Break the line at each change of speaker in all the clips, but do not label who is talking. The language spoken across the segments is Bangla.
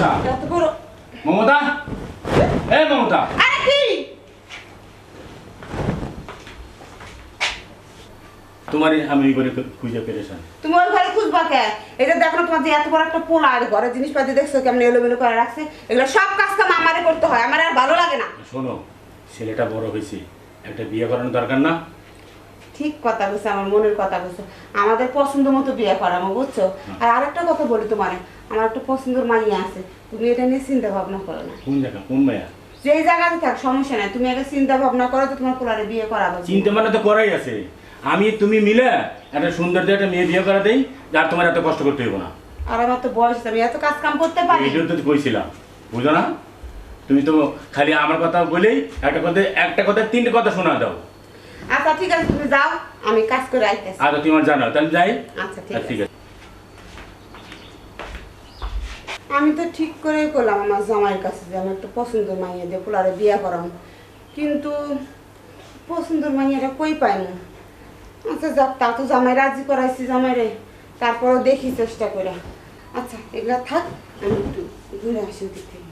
মমতা। মমতা? এ মমতা।
আরে কি?
তোমারই আমি করে খুঁজে
ওই ঘরে খুঁজবা কে? এটা দেখো তোমার যে এত বড় একটা পোলা আর ঘরে জিনিসপাতি দেখছ কেমন এলোমেলো করে রাখছে? এগুলো সব কাজ কাম আমারে করতে হয় আমার আর ভালো লাগে না।
শোনো ছেলেটা বড় হয়েছে একটা বিয়ে করানোর দরকার না?
ঠিক কথা বলছো আমার মনের কথা বলছো। আমাদের পছন্দ মতো বিয়ে করাবো বুঝছ? আর আরেকটা কথা বলি তোমারে আমার একটা পছন্দের মাইয়া আছে। তুমি এটা নিয়ে চিন্তা ভাবনা করো না।
কোন জায়গা? কোন মায়া
যেই জায়গাতে থাক সমস্যা নাই। তুমি আগে চিন্তা ভাবনা করো তো তোমার পোলারে বিয়ে করাবো
চিন্তা মানে তো করাই আছে। আমি তুমি মিলে একটা সুন্দর দিয়ে একটা মেয়ে বিয়ে করা দেই যার তোমার এত কষ্ট করতে হইব না।
আর আমার তো বয়স আমি এত কাজ কাম করতে পারি।
এইটাও তো কইছিলাম। বুঝো না? তুমি তো খালি আমার কথা বলেই একটা কথা একটা কথা তিনটে কথা শোনা দাও।
আচ্ছা ঠিক আছে তুমি যাও আমি কাজ করে আইতেছি।
আর তোমার জানো তাহলে যাই।
আচ্ছা ঠিক
আচ্ছা,
আছে
ঠিক আছে
আমি তো ঠিক করেই করলাম আমার জামাইয়ের কাছে যে আমি একটা পছন্দের মাইয়া দিয়ে পোলারে বিয়ে করাম। কিন্তু পছন্দের মাইয়াটা কই পাই না আচ্ছা যাক, তা তো জামাই রাজি করাইছি জামাইরে। তারপরও দেখি চেষ্টা করে আচ্ছা এগুলা থাক, আমি একটু ঘুরে আসি ওদিক থেকে।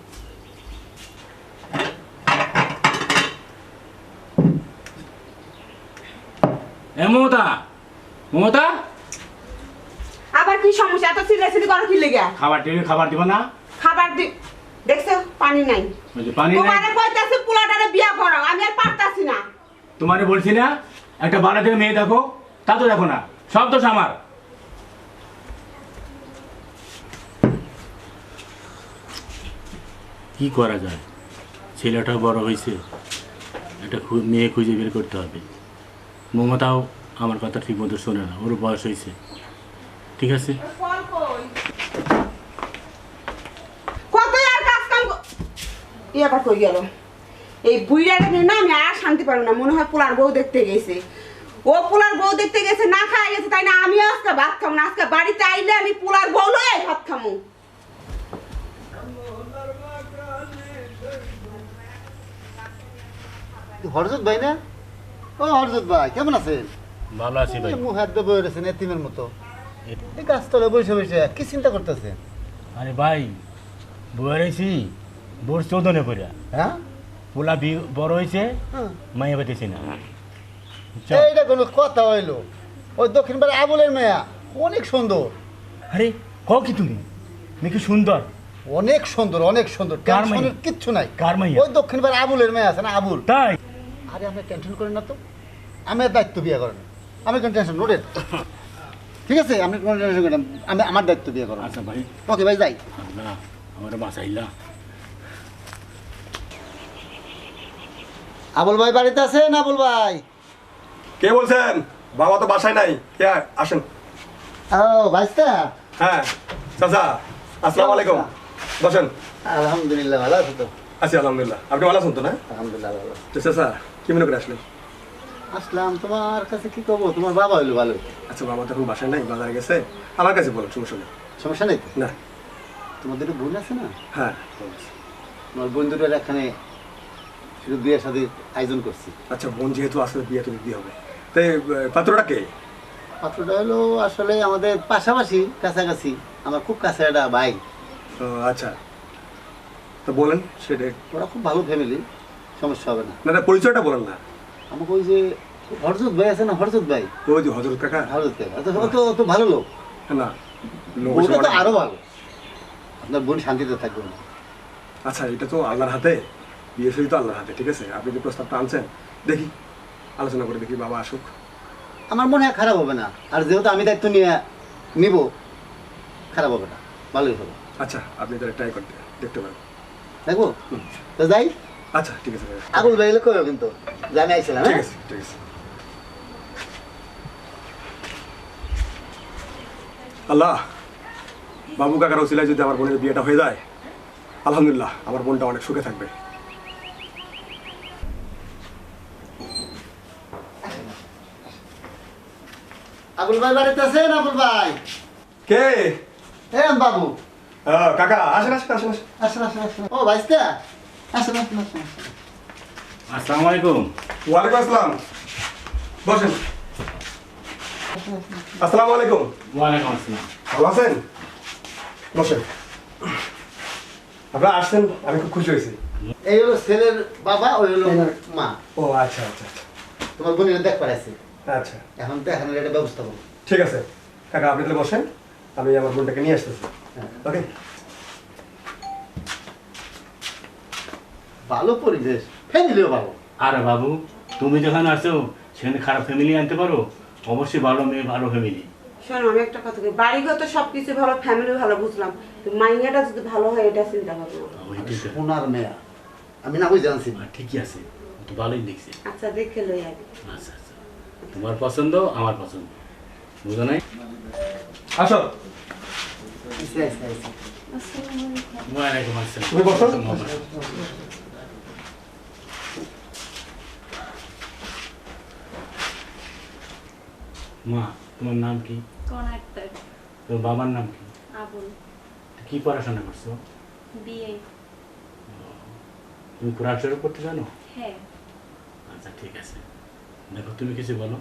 মমতা মমতা?
আবার কি সমস্যা? এত চিল্লাচিল্লি করো কি লেগে?
খাবার টেবিল খাবার দিব না?
খাবার দি দেখছ? পানি নাই।
ওই যে পানি নাই।
তোমারে কইতাছে পোলাটারে বিয়ে করো আমি আর পারতাছি না।
তোমারে বলছি না একটা বারো থেকে মেয়ে দেখো তা তো দেখো না সব দোষ আমার। কি করা যায়? ছেলেটা বড় হয়েছে একটা মেয়ে খুঁজে বের করতে হবে। মমতাও আমার কথা ঠিক মতো শোনে না ওর বয়স হয়েছে ঠিক আছে।
কত আর কাজ কাম ই কই গেল? এই বুইড়াটা নিয়ে না আমি আর শান্তি পারব না। মনে হয় পোলার বউ দেখতে গেছে। ও পোলার বউ দেখতে গেছে না খাই গেছে তাই না আমিও আজকে ভাত খাব না। আজকে বাড়িতে আইলে আমি পোলার বউ লয়ে ভাত খামু।
হরজত ভাই না? ও হরজত ভাই কেমন আছেন?
ভালো আছি ভাই।
মুখ হাত দিয়ে বয়ে রয়েছেন এতিমের মতো। এই গাছতলা বসে বসে কি চিন্তা করতেছেন
আরে ভাই বউয়ের হয়েছি বোর চৌদনে করিয়া
হ্যাঁ?
পোলা বি বড় হয়েছে
হ্যাঁ।
মাইয়া পেতেছি না?
এইটা কোনো কথা হইল। ওই দক্ষিণ পাড়া আবুলের মেয়া অনেক সুন্দর।
আরে কও কি তুমি? মেয়ে কি সুন্দর?
অনেক সুন্দর অনেক সুন্দর।
মেয়ে?
টেনশনের কিচ্ছু নাই।
কার মাইয়া?
ওই দক্ষিণ পাড়া আবুলের মেয়ে আছে না আবুল?
তাই?
আরে আপনি টেনশন করেন না তো। আমি আর দায়িত্ব বিয়ে করেন। আমি কোনো টেনশন নোটেন ঠিক আছে আপনি কোনো টেনশন করেন না। আমি আমার দায়িত্ব বিয়ে করেন
আচ্ছা ভাই।
ওকে ভাই যাই
আল্লাহ আমার বাসাইলা
আবুল ভাই বাড়িতে আছেন আবুল ভাই?
কে বলছেন? বাবা তো বাসায় নাই। কে আসেন।
ও ভাইস্তা?
হ্যাঁ চাচা আসসালামু আলাইকুম। বসেন।
আলহামদুলিল্লাহ ভালো আছো তো।
আছি আলহামদুলিল্লাহ। আপনি ভালো আছেন তো না?
আলহামদুলিল্লাহ ভালো
তো চাচা কি মনে করে আসলেন?
আসলাম। তোমার কাছে কি করব? তোমার বাবা হইল ভালো।
আচ্ছা বাবা তো এখন বাসায় নাই বাজারে গেছে। আমার কাছে বলুন সমস্যা নেই।
সমস্যা নেই
না।
তোমাদের বোন আছে না?
হ্যাঁ।
তোমার বন্ধুটার এখানে শুধু বিয়ের সাথে আয়োজন করছি।
আচ্ছা বোন যেহেতু আসলে বিয়ে তো দিতে হবে। তাই পাত্রটা কে?
পাত্রটা হলো আসলে আমাদের পাশাপাশি কাছাকাছি। আমার খুব কাছে একটা ভাই।
আচ্ছা। তো বলেন সেটা
ওরা খুব ভালো ফ্যামিলি সমস্যা হবে না।
না না, পরিচয়টা বলেন না।
আমাকে ওই যে হরজত ভাই আছে না হরজত ভাই?
ওই যে হজরত কাকা?
হরজত ভাই অত অত অত ভালো লোক।
না
ওটা তো আরও ভালো। আপনার বোন শান্তিতে থাকবে না।
আচ্ছা এটা তো আল্লাহর হাতে। বিয়ে শুধু তো আল্লাহর হাতে ঠিক আছে? আপনি যে প্রস্তাবটা আনছেন দেখি আলোচনা করে দেখি বাবা আসুক।
আমার মনে হয় খারাপ হবে না। আর যেহেতু আমি দায়িত্ব নিয়ে নিব খারাপ হবে না। ভালোই হবে।
আচ্ছা আপনি তাহলে ট্রাই করতে দেখতে পারেন।
দেখব? তো যাই।
আচ্ছা ঠিক আছে।
আগুল বাইলে করো কিন্তু জানি আইছিলাম
ঠিক
হ্যাঁ?
আছে ঠিক আছে। আল্লাহ বাবু কাকার ওসিলায় যদি আমার বোনের বিয়েটা হয়ে যায় আলহামদুলিল্লাহ আমার বোনটা অনেক সুখে থাকবে।
আগুল ভাই বাড়িতে আছেন আগুল ভাই?
কে?
হ্যাঁ বাবু।
কাকা আসেন আসেন আসেন। আসেন
আসেন আসেন। ও ভাইস্তা?
আসসালামু আলাইকুম।
ওয়ালাইকুম আসসালাম। বসেন। আসসালামু আলাইকুম।
ওয়ালাইকুম আসসালাম।
ভালো আছেন? বসেন। আপনারা আসছেন আমি খুব খুশি হয়েছি।
এই হলো ছেলের বাবা ওই হলো মা।
ও আচ্ছা আচ্ছা আচ্ছা।
তোমার বোনের দেখ পারাইছে
আচ্ছা।
এখন দেখানোর একটা ব্যবস্থা করো।
ঠিক আছে। কাকা আপনি তাহলে বসেন। আমি আমার বোনটাকে নিয়ে আসতেছি।
হ্যাঁ।
ওকে?
ভালো পরিবেশ ফ্যামিলিও ভালো।
আরে বাবু তুমি যখন আসো সেখানে খারাপ ফ্যামিলি আনতে পারো? অবশ্যই ভালো মেয়ে ভালো ফ্যামিলি
শোনো আমি একটা কথা বলি বাড়িঘর তো সব কিছু ভালো ফ্যামিলি ভালো বুঝলাম। মাইয়াটা যদি ভালো হয় এটা চিন্তা
তো।
সোনার মেয়া। আমি না বুঝে জানছি?
আর ঠিকই আছে। তো ভালোই দেখছি।
আচ্ছা দেখে লই আগে।
আচ্ছা আচ্ছা। তোমার পছন্দ আমার পছন্দ। বুঝো নাই?
আসো।
আচ্ছা, আচ্ছা, আচ্ছা।
ওয়ালাইকুম আসসালাম।
তুমি বসো।
মা তোমার নাম কি?
কোন
তোমার বাবার নাম কি?
আবুল।
কি পড়াশোনা করছ? তুমি কোরআন শরীফ পড়তে জানো?
হ্যাঁ।
আচ্ছা ঠিক আছে। দেখো তুমি কিছু বলো।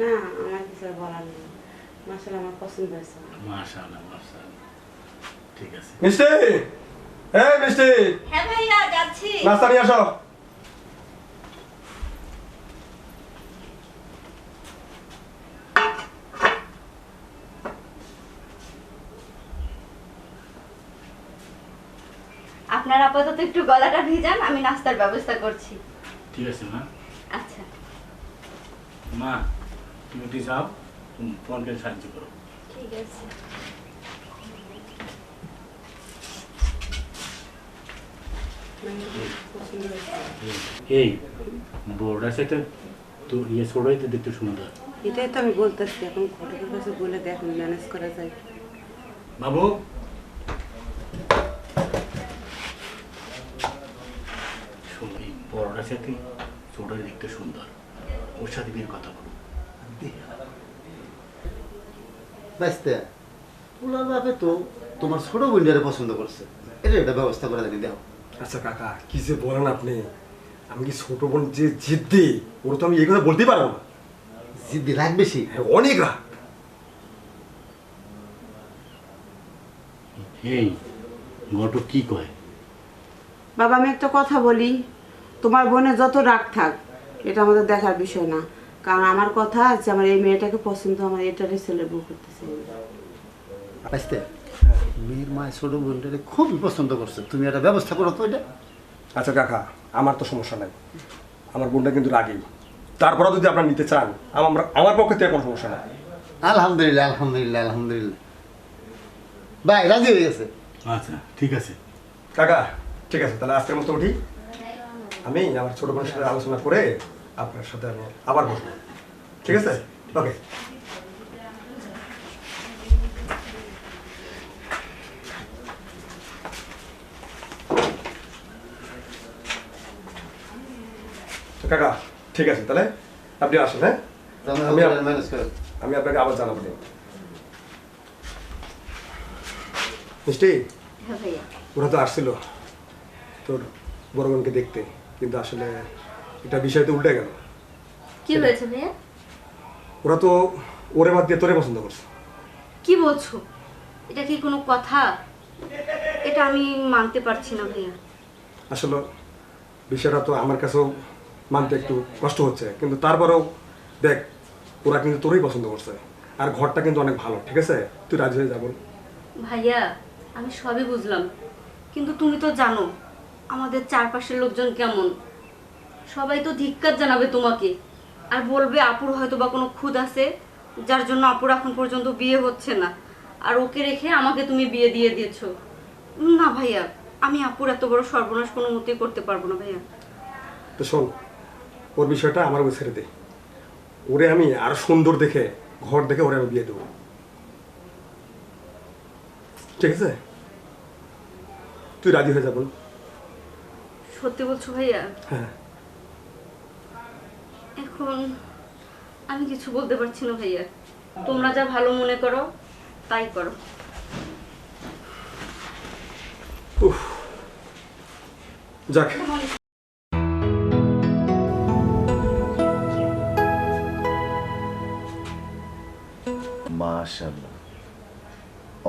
না আমার কিছু বলার নেই। আমার পছন্দ হয়েছে।
মাশাআল্লাহ মাশাআল্লাহ। ঠিক আছে।
মিষ্টি! এই মিষ্টি!
হ্যাঁ ভাইয়া যাচ্ছি।
নাস্তা নিয়ে আসো।
আপনার আপাতত একটু গলাটা ভিজান আমি নাস্তার ব্যবস্থা করছি।
ঠিক আছে মা।
আচ্ছা।
মা তুমি একটু যাও তুমি ফোনকে সাহায্য করো।
ঠিক আছে।
পছন্দ হয়েছে
এই বোর্ডার সাথে তো ইয়ে ছোটোই তো দেখতে সুন্দর।
এটাই তো আমি বলতেছি এখন ঘটকের কাছে বলে দেখুন ম্যানেজ করা যায়।
বাবু শোনো, এই সাথে ছোটোই দেখতে সুন্দর। ওর সাথে বিয়ের কথা বলো।
বাপে তো তোমার ছোট বোনটারে পছন্দ করছে। এটা একটা ব্যবস্থা করে জানি দেখো।
আচ্ছা কাকা কি যে বলেন আপনি? আমি কি ছোট বোন যে জিদ্দি ওর তো আমি এই কথা বলতেই পারব না।
জিদ্দি রাগ বেশি?
হ্যাঁ, অনেক রাগ।
এই ঘটক কি কয়?
বাবা আমি একটা কথা বলি। তোমার বোনের যত রাগ থাক এটা আমাদের দেখার বিষয় না। কারণ আমার কথা আছে আমার এই মেয়েটাকে পছন্দ আমার এটারই ছেলে বউ করতেছে।
বাঁচতে মেয়ের মা ছোট বোনটারে খুবই পছন্দ করছে। তুমি একটা ব্যবস্থা করো তো এটা।
আচ্ছা কাকা আমার তো সমস্যা নাই। আমার বোনটা কিন্তু রাগেই তারপরেও যদি আপনারা নিতে চান আমার আমার পক্ষে থেকে কোনো সমস্যা নাই।
আলহামদুলিল্লাহ আলহামদুলিল্লাহ আলহামদুলিল্লাহ। ভাই রাজি হয়ে গেছে?
আচ্ছা ঠিক আছে।
কাকা ঠিক আছে তাহলে আজকের মতো উঠি। আমি আমার ছোট বোনের সাথে আলোচনা করে আপনার সাথে আমি আবার বসবো। ঠিক আছে? ওকে কাকা ঠিক আছে তাহলে আপনি আসেন হ্যাঁ? আমি আমি আপনাকে আবার জানাব নি। মিষ্টি?
হ্যাঁ
ওরা তো আসছিল তোর বড় বোনকে দেখতে। কিন্তু আসলে এটা বিষয় তো উল্টে গেল।
কি হয়েছে ভাইয়া
ওরা তো ওরে বাদ দিয়ে তোরে পছন্দ করছে।
কি বলছো? এটা কি কোনো কথা? এটা আমি মানতে পারছি না ভাইয়া।
আসলে বিষয়টা তো আমার কাছেও মানতে একটু কষ্ট হচ্ছে কিন্তু তারপরেও দেখ ওরা কিন্তু তোরই পছন্দ করছে। আর ঘরটা কিন্তু অনেক ভালো ঠিক আছে? তুই রাজি হয়ে যাব
ভাইয়া আমি সবই বুঝলাম। কিন্তু তুমি তো জানো আমাদের চারপাশের লোকজন কেমন? সবাই তো ধিক্কার জানাবে তোমাকে। আর বলবে আপুর হয়তো বা কোনো খুদ আছে, যার জন্য আপুর এখন পর্যন্ত বিয়ে হচ্ছে না। আর ওকে রেখে আমাকে তুমি বিয়ে দিয়ে দিয়েছ। না ভাইয়া, আমি আপুর এত বড় সর্বনাশ কোনো মতেই করতে পারব না ভাইয়া।
তো শোন, ওর বিষয়টা আমার ছেড়ে দে। ওরে আমি আরও সুন্দর দেখে, ঘর দেখে ওরে আমি বিয়ে দেবো। ঠিক আছে? তুই রাজি হয়ে যাব
সত্যি বলছো ভাইয়া?
হ্যাঁ।
এখন আমি কিছু বলতে পারছি না ভাইয়া। তোমরা যা ভালো মনে করো তাই করো।
যাক।
মাশাল্লাহ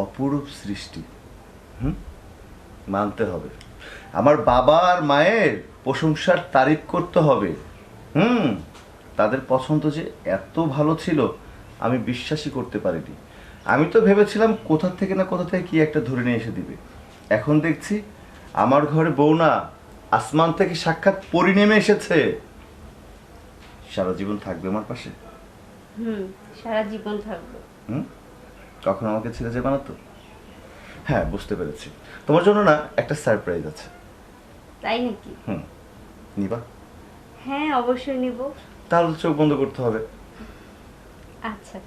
অপরূপ সৃষ্টি। হুম? মানতে হবে। আমার বাবা আর মায়ের প্রশংসার তারিফ করতে হবে। হুম তাদের পছন্দ যে এত ভালো ছিল আমি বিশ্বাসই করতে পারিনি। আমি তো ভেবেছিলাম কোথা থেকে না কোথা থেকে কি একটা ধরে নিয়ে এসে দিবে। এখন দেখছি আমার ঘরে বউ না আসমান থেকে সাক্ষাৎ পরি নেমে এসেছে। সারা জীবন থাকবে আমার পাশে?
হুম সারা জীবন থাকব।
হুম কখন আমাকে ছেড়ে যাবে না তো? হ্যাঁ বুঝতে পেরেছি। তোমার জন্য না একটা সারপ্রাইজ আছে।
তাই নাকি?
হুম। নিবা?
হ্যাঁ অবশ্যই নিব।
তাহলে চোখ বন্ধ করতে হবে।
আচ্ছা।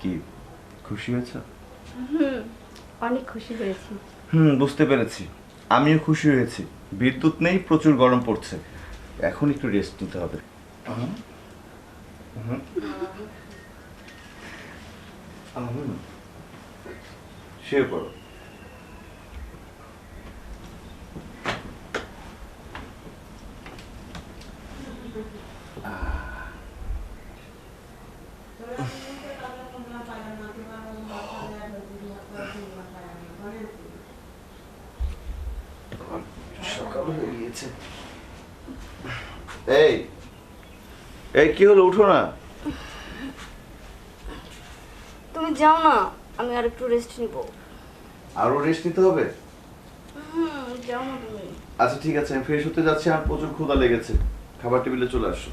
কি খুশি হয়েছ?
হুম অনেক খুশি হয়েছি।
হুম বুঝতে পেরেছি। আমিও খুশি হয়েছি। বিদ্যুৎ নেই প্রচুর গরম পড়ছে। এখন একটু রেস্ট নিতে হবে। হুম। হুম। হুম। শুয়ে পড়ো সকাল হয়ে গিয়েছে এই কি হলো? উঠো না।
তুমি যাও না আমি আর একটু রেস্ট নিব।
আরও রেস্ট নিতে হবে?
হুম যাও না তুমি।
আচ্ছা ঠিক আছে আমি ফ্রেশ হতে যাচ্ছি আর প্রচুর ক্ষুধা লেগেছে। খাবার টেবিলে চলে আসো।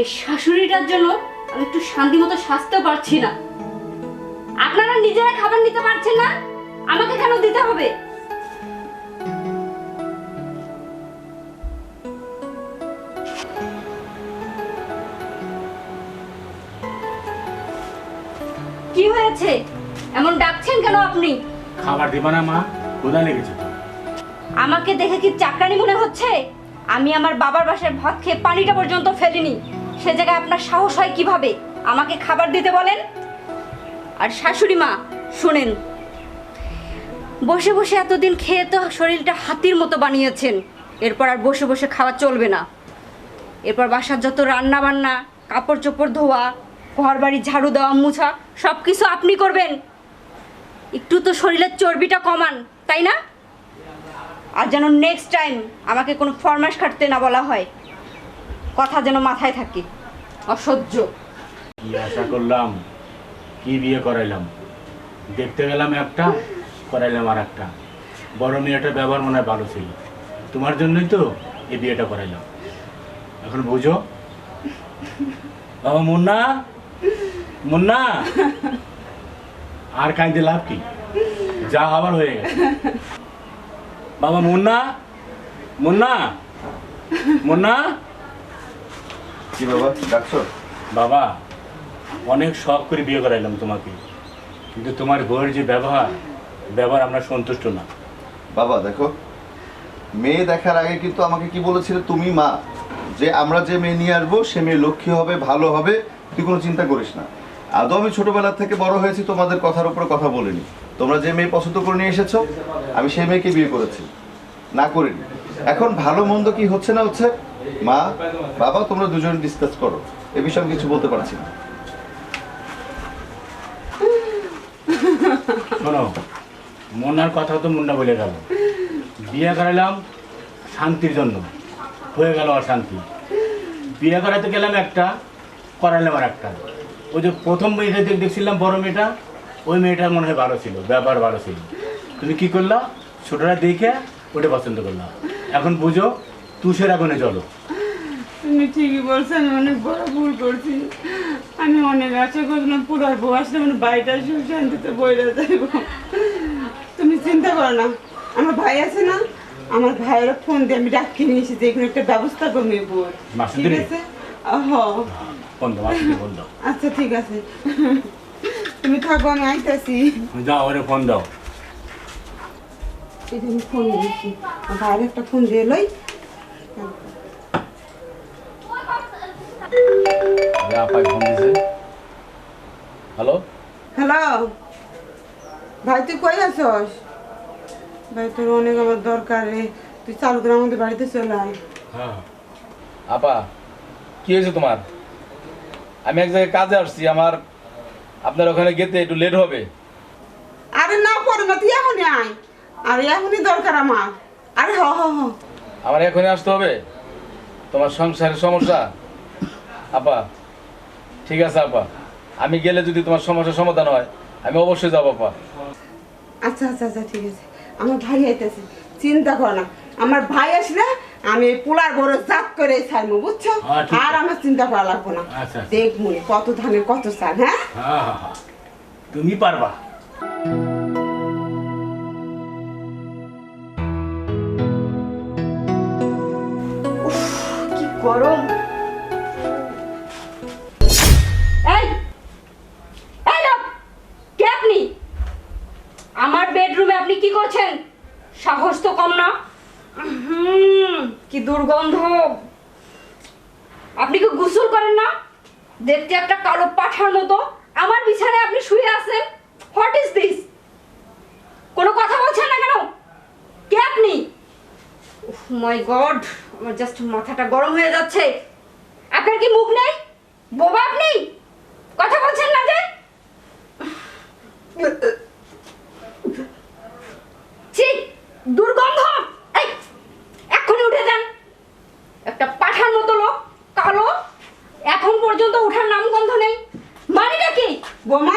এই শাশুড়িটার জন্য আমি একটু শান্তি মতো সাজতেও পারছি না। আপনারা নিজেরা খাবার নিতে পারছেন না? আমাকে কেন দিতে হবে? কি হয়েছে? এমন ডাকছেন কেন আপনি?
খাবার দিবা না মা। কোথায় লেগেছে তো।
আমাকে দেখে কি চাকরানি মনে হচ্ছে? আমি আমার বাবার বাসায় ভাত খেয়ে পানিটা পর্যন্ত ফেলিনি। সে জায়গায় আপনার সাহস হয় কীভাবে? আমাকে খাবার দিতে বলেন? আর শাশুড়ি মা, শুনেন। বসে বসে এতদিন খেয়ে তো শরীরটা হাতির মতো বানিয়েছেন। এরপর আর বসে বসে খাওয়া চলবে না। এরপর বাসার যত রান্না বান্না কাপড় চোপড় ধোয়া ঘর বাড়ি ঝাড়ু দেওয়া, মুছা সব কিছু আপনি করবেন। একটু তো শরীরের চর্বিটা কমান, তাই না? আর যেন নেক্সট টাইম আমাকে কোনো ফরমাস খাটতে না বলা হয়। কথা যেন মাথায় থাকে। অসহ্য।
কি আশা করলাম, কি বিয়ে করাইলাম? দেখতে গেলাম একটা, করাইলাম আর একটা বড় মেয়েটার ব্যবহার মনে হয় ভালো ছিল। তোমার জন্যই তো এই বিয়েটা করাইলাম। এখন বুঝো? বাবা, মুন্না? মুন্না? আর কাঁদতে লাভ কি? যা আবার হয়ে গেছে। বাবা, মুন্না? মুন্না? মুন্না?
কি বাবা? ডাকছো?
বাবা অনেক শখ করে বিয়ে করাইলাম তোমাকে। কিন্তু তোমার বউয়ের যে ব্যবহার ব্যবহার আমরা সন্তুষ্ট না।
বাবা দেখো মেয়ে দেখার আগে কিন্তু আমাকে কি বলেছিলে? তুমি মা। যে আমরা যে মেয়ে নিয়ে আসব সে মেয়ে লক্ষ্মী হবে ভালো হবে তুই কোনো চিন্তা করিস না। আদৌ আমি ছোটবেলা থেকে বড় হয়েছি তোমাদের কথার উপরে কথা বলিনি। তোমরা যে মেয়ে পছন্দ করে নিয়ে এসেছ আমি সেই মেয়েকে বিয়ে করেছি। না করিনি। এখন ভালো মন্দ কি হচ্ছে না হচ্ছে মা, বাবা, তোমরা দুজন ডিসকাস করো। এ বিষয়ে কিছু বলতে পারছি না।
শোনো কথা তো মুন্না বলে গেল। বিয়ে করালাম শান্তির জন্য। হয়ে গেল অশান্তি বিয়ে করাতে গেলাম একটা করাইলাম আর একটা। ওই যে প্রথম মেয়েটা দেখ- দেখছিলাম বড় মেয়েটা, ওই মেয়েটার মনে হয় ভালো ছিল, ব্যবহার ভালো ছিল। তুমি কি করলা? ছোটরা দেখে ওটা পছন্দ করলাম এখন বুঝো তুষের আগুনে চলো।
তুমি ঠিকই বলছো আমি অনেক বড় ভুল করছি। আমি অনেক আশা করছিলাম পুরার আসলে মানে বাড়িটা সুখ শান্তিতে বইরা যাইব। তুমি চিন্তা করো না আমার ভাই আছে না আমার ভাইয়ের ফোন দিয়ে আমি ডাকি নিয়ে এসেছি এখানে একটা ব্যবস্থা বোর ঠিক আছে? আচ্ছা ঠিক আছে। তুমি থাকো আমি আইতাছি।
যাও ওরে ফোন দাও।
এই ফোন দিয়েছি ভাইয়ের একটা ফোন দিয়ে লই
আপাই ফোন দিছে হ্যালো
হ্যালো ভাই তুই কই আছস? ভাই তোর অনেক আমার দরকার রে। তুই চালু করে আমাদের বাড়িতে চলে আয়।
হ্যাঁ।
আপা কি হয়েছে তোমার? আমি এক জায়গায় কাজে আসছি আমার আপনার ওখানে যেতে একটু লেট হবে।
আরে না পরে না তুই এখনই আয়। আরে এখনই দরকার আমার। আরে হ হ হ।
আমার এখনই আসতে হবে? তোমার সংসারের সমস্যা? আপা ঠিক আছে আপা। আমি গেলে যদি তোমার সমস্যার সমাধান হয় আমি অবশ্যই যাব আপা।
আচ্ছা আচ্ছা আচ্ছা ঠিক আছে। আমার ভাই আইতেছে চিন্তা কর না। আমার ভাই আসলে আমি এই পোলার বড় জাত করে ছাড়বো বুঝছ?
হ্যাঁ, ঠিক
আর আমার চিন্তা করা লাগবো না।
আচ্ছা, আচ্ছা।
দেখ মনে কত ধানের কত চাল হ্যাঁ?
হ্যাঁ হ্যাঁ হ্যাঁ। তুমি পারবা।
কি গরম। বেডরুমে আপনি কি করছেন? সাহস তো কম না। কি দুর্গন্ধ। আপনি কি গোসল করেন না? দেখতে একটা কালো পাঠার মতো। আমার বিছানায় আপনি শুয়ে আছেন। হোয়াট ইজ দিস কোনো কথা বলছেন না কেন? কে আপনি? মাই গড আমার জাস্ট মাথাটা গরম হয়ে যাচ্ছে। আপনার কি মুখ নেই? বোবা আপনি? কথা বলছেন না যে? দুর্গন্ধ! এই এক্ষুনি উঠে যান। একটা পাঠার মতো লোক কালো এখন পর্যন্ত উঠার নামগন্ধ নেই। মানিটা কি?
বোমা?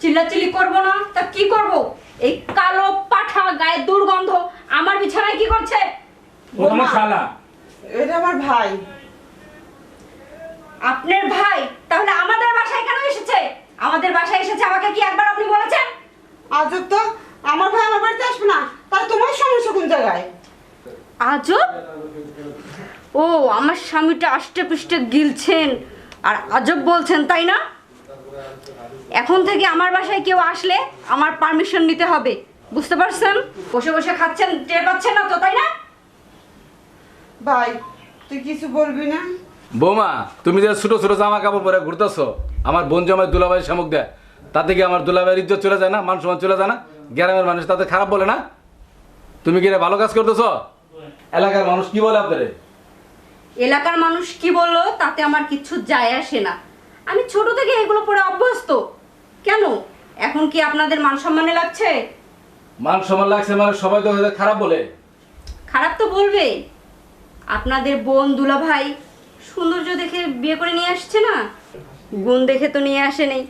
চিল্লাচিল্লি করব না তা কি করব? এই কালো পাঠা গায়ে দুর্গন্ধ আমার বিছানায় কি করছে?
ও তোমার শালা।
এটা আমার ভাই।
আপনার ভাই? তাহলে আমাদের বাসায় কেন এসেছে? আমাদের বাসায় এসেছে আমাকে কি একবার আপনি বলেছেন?
আজব তো আমার ভাই আমার বাড়িতে আসবে না তাহলে তোমার সমস্যা কোন জায়গায়?
আজব? ও আমার স্বামীটা আষ্টে পৃষ্ঠে গিলছেন আর আজব বলছেন তাই না? এখন থেকে আমার বাসায় কেউ আসলে আমার পারমিশন নিতে হবে বুঝতে পারছেন? বসে বসে খাচ্ছেন টের পাচ্ছেন না তো তাই না?
ভাই তুই কিছু বলবি না?
বৌমা তুমি যে ছোট ছোট জামা কাপড় পরে ঘুরতেছো আমার বোন জামাই দুলাভাই শামুক দেয় তাতে কি আমার দুলাভাইয়ের ইজ্জত চলে যায় না? মান সম্মান চলে যায় না? গ্রামের মানুষ তাতে খারাপ বলে না? তুমি কি ভালো কাজ করতেছো? এলাকার মানুষ কি বলে আপনারে?
এলাকার মানুষ কি বলল? তাতে আমার কিচ্ছু যায় আসে না। আমি ছোট থেকে এগুলো পরে অভ্যস্ত। কেন? এখন কি আপনাদের মান সম্মানে লাগছে?
মান সম্মান লাগছে মানে সবাই তো খারাপ বলে।
খারাপ তো বলবে। আপনাদের বোন দুলা ভাই সৌন্দর্য দেখে বিয়ে করে নিয়ে আসছে না? গুণ দেখে তো নিয়ে আসেনি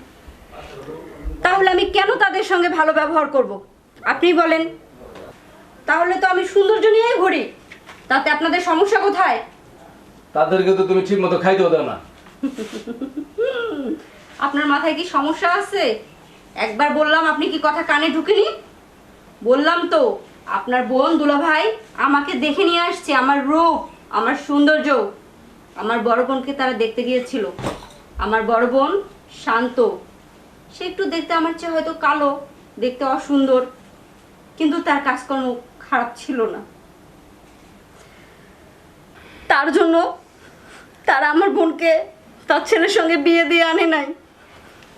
তাহলে আমি কেন তাদের সঙ্গে ভালো ব্যবহার করব? আপনি বলেন। তাহলে তো আমি সৌন্দর্য নিয়েই ঘুরি। তাতে আপনাদের সমস্যা কোথায়?
তাদেরকে তো তুমি ঠিক মতো খাইতেও দাও না।
আপনার মাথায় কি সমস্যা আছে? একবার বললাম আপনি কি কথা কানে ঢুকেনি? বললাম তো আপনার বোন দুলা ভাই আমাকে দেখে নিয়ে আসছে আমার রূপ আমার সৌন্দর্য। আমার বড় বোনকে তারা দেখতে গিয়েছিল। আমার বড় বোন শান্ত। সে একটু দেখতে আমার চেয়ে হয়তো কালো, দেখতে অসুন্দর, কিন্তু তার কাজকর্ম খারাপ ছিল না। তার জন্য তারা আমার বোনকে তার ছেলের সঙ্গে বিয়ে দিয়ে আনে নাই।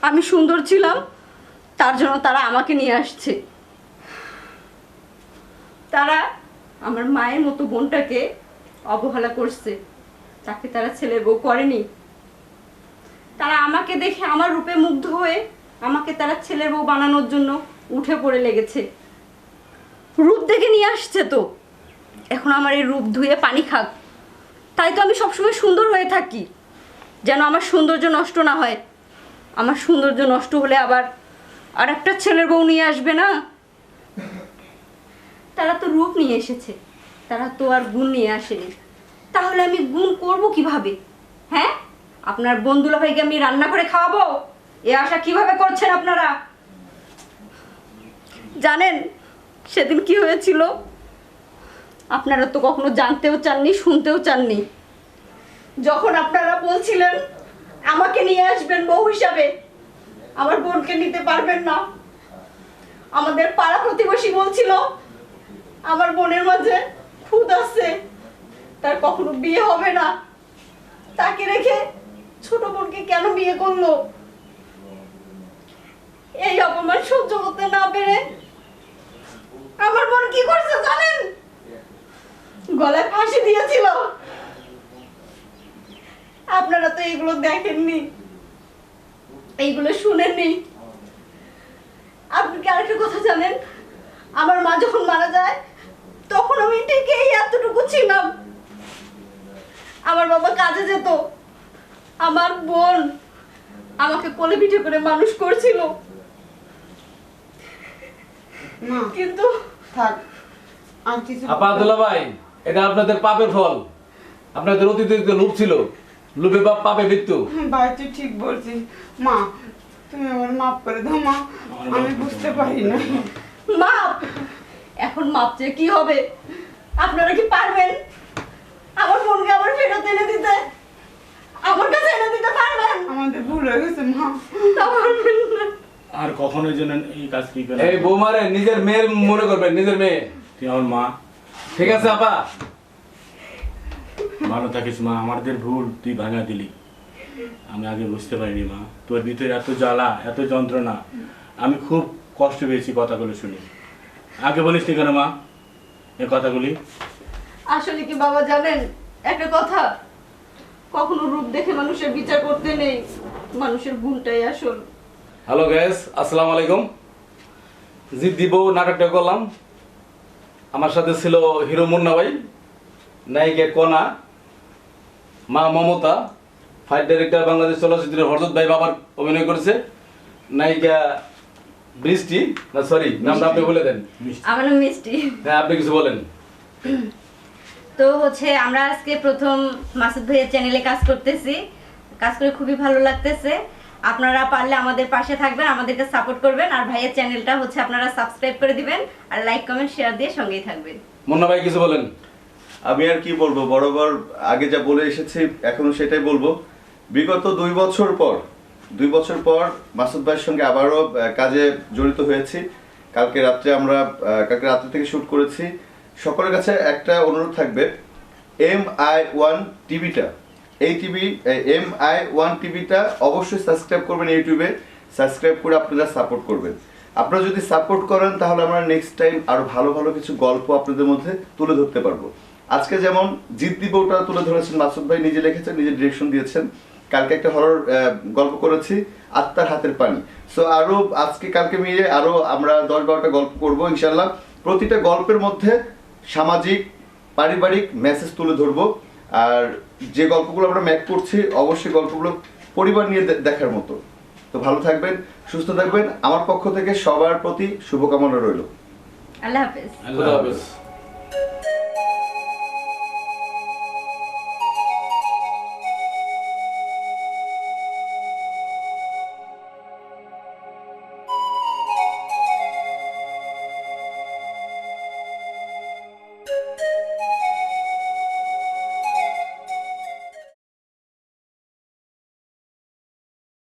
আমি সুন্দর ছিলাম, তার জন্য তারা আমাকে নিয়ে আসছে। তারা আমার মায়ের মতো বোনটাকে অবহেলা করছে। তাকে তারা ছেলের বউ করেনি। তারা আমাকে দেখে আমার রূপে মুগ্ধ হয়ে আমাকে তারা ছেলের বউ বানানোর জন্য উঠে পড়ে লেগেছে। রূপ দেখে নিয়ে আসছে তো। এখন আমার এই রূপ ধুয়ে পানি খাক। তাই তো আমি সবসময় সুন্দর হয়ে থাকি। যেন আমার সৌন্দর্য নষ্ট না হয়। আমার সৌন্দর্য নষ্ট হলে আবার আর একটা ছেলের বউ নিয়ে আসবে না? তারা তো রূপ নিয়ে এসেছে। তারা তো আর গুণ নিয়ে আসেনি। তাহলে আমি গুণ করব কীভাবে? হ্যাঁ? আপনার বন্ধুলা ভাইকে আমি রান্না করে খাওয়াবো? এ আশা কীভাবে করছেন আপনারা? জানেন, সেদিন কি হয়েছিল? আপনারা তো কখনো জানতেও চাননি, শুনতেও চাননি। যখন আপনারা বলছিলেন, আমাকে নিয়ে আসবেন বউ হিসাবে, আমার বোনকে নিতে পারবেন না। আমাদের পাড়া প্রতিবেশী বলছিল, আমার বোনের মাঝে খুদ আছে, তার কখনো বিয়ে হবে না। তাকে রেখে ছোট বোনকে কেন বিয়ে করল? এই অপমান সহ্য করতে না পেরে আমার বোন কি করছে জানেন? গলায় ফাঁসি দিয়েছিল। আপনারা তো এগুলো দেখেননি। এইগুলো শুনেননি। আপনি কি আরেকটা কথা জানেন? আমার মা যখন মারা যায়, তখন আমি ঠিক এই এতটুকু ছিলাম। আমার বাবা কাজে যেত। আমার বোন আমাকে কোলে পিঠে করে মানুষ করছিল।
মা
কিন্তু
থাক আর কিছু
আপা দুলাভাই এটা আপনাদের পাপের ফল। আপনাদের অতীতে লোভ ছিল লোভে পাপ পাপে মৃত্যু।
ভাই তুই ঠিক বলছিস। মা তুমি আমার মাফ করে দাও মা। আমি বুঝতে পারি না।
মাপ? এখন মাপ চেয়ে কি হবে? আপনারা কি পারবেন? আমার বোনকে আবার ফেরত এনে দিতে? আমার কাছে এনে দিতে পারবেন?
আমাদের ভুল হয়ে গেছে মা।
পারবেন না।
আর কখনোই যেন এই কাজ কি করে
এই বৌমারে নিজের মেয়ের মনে করবেন নিজের মেয়ে।
তুই আমার মা।
ঠিক আছে আপা।
ভালো থাকিস মা। আমাদের ভুল তুই ভাঙা দিলি। আমি আগে বুঝতে পারিনি মা। তোর ভিতরে এত জ্বালা এত যন্ত্রণা। আমি খুব কষ্ট পেয়েছি কথাগুলো শুনে। আগে বলিস নি কেন মা এই কথাগুলি?
আসলে কি বাবা জানেন একটা কথা? কখনো রূপ দেখে মানুষের বিচার করতে নেই। মানুষের ভুলটাই আসল।
হ্যালো গ্যাস আসসালামু আলাইকুম জি দিব নাটকটা করলাম। আমার সাথে ছিল হিরো মুন্না ভাই নায়িকা কণা মা মমতা ফাইট ডাইরেক্টর বাংলাদেশ চলচ্চিত্রের হরজত ভাই বাবার অভিনয় করেছে। নায়িকা বৃষ্টি না সরি নামটা আপনি বলে দেন।
আমার নাম মিষ্টি।
হ্যাঁ আপনি কিছু বলেন।
তো হচ্ছে আমরা আজকে প্রথম মাসুদ ভাইয়ের চ্যানেলে কাজ করতেছি। কাজ করে খুবই ভালো লাগতেছে। আপনারা পারলে আমাদের পাশে থাকবেন আমাদেরকে সাপোর্ট করবেন আর ভাইয়ের চ্যানেলটা হচ্ছে আপনারা সাবস্ক্রাইব করে দিবেন আর লাইক কমেন্ট শেয়ার দিয়ে সঙ্গেই থাকবেন।
মুন্না ভাই কিছু বলেন?
আমি আর কি বলব বরাবর আগে যা বলে এসেছি এখনও সেটাই বলব। বিগত দুই বছর পর দুই বছর পর মাসুদ ভাইয়ের সঙ্গে আবারও কাজে জড়িত হয়েছি। কালকে রাত্রে আমরা কালকে রাত্রে থেকে শুট করেছি। সকলের কাছে একটা অনুরোধ থাকবে এম আই ওয়ান টিভিটা এই টিভি এম আই ওয়ান টিভিটা অবশ্যই সাবস্ক্রাইব করবেন ইউটিউবে। সাবস্ক্রাইব করে আপনারা সাপোর্ট করবেন। আপনারা যদি সাপোর্ট করেন, তাহলে আমরা নেক্সট টাইম আরও ভালো ভালো কিছু গল্প আপনাদের মধ্যে তুলে ধরতে পারব। আজকে যেমন জিদ্দি বউটা তুলে ধরেছেন, মাসুদ ভাই নিজে লিখেছেন, নিজে ডিরেকশন দিয়েছেন। কালকে একটা হরর গল্প করেছি, আত্মার হাতের পানি। সো আরও আজকে, কালকে মিলে আরও আমরা দশ বারোটা গল্প করব ইনশাল্লাহ প্রতিটা গল্পের মধ্যে সামাজিক, পারিবারিক মেসেজ তুলে ধরবো। আর যে গল্পগুলো আমরা ম্যাক করছি অবশ্যই গল্পগুলো পরিবার নিয়ে দেখার মতো। তো ভালো থাকবেন সুস্থ থাকবেন। আমার পক্ষ থেকে সবার প্রতি শুভকামনা রইল।
আল্লাহ হাফেজ।
আল্লাহ হাফেজ।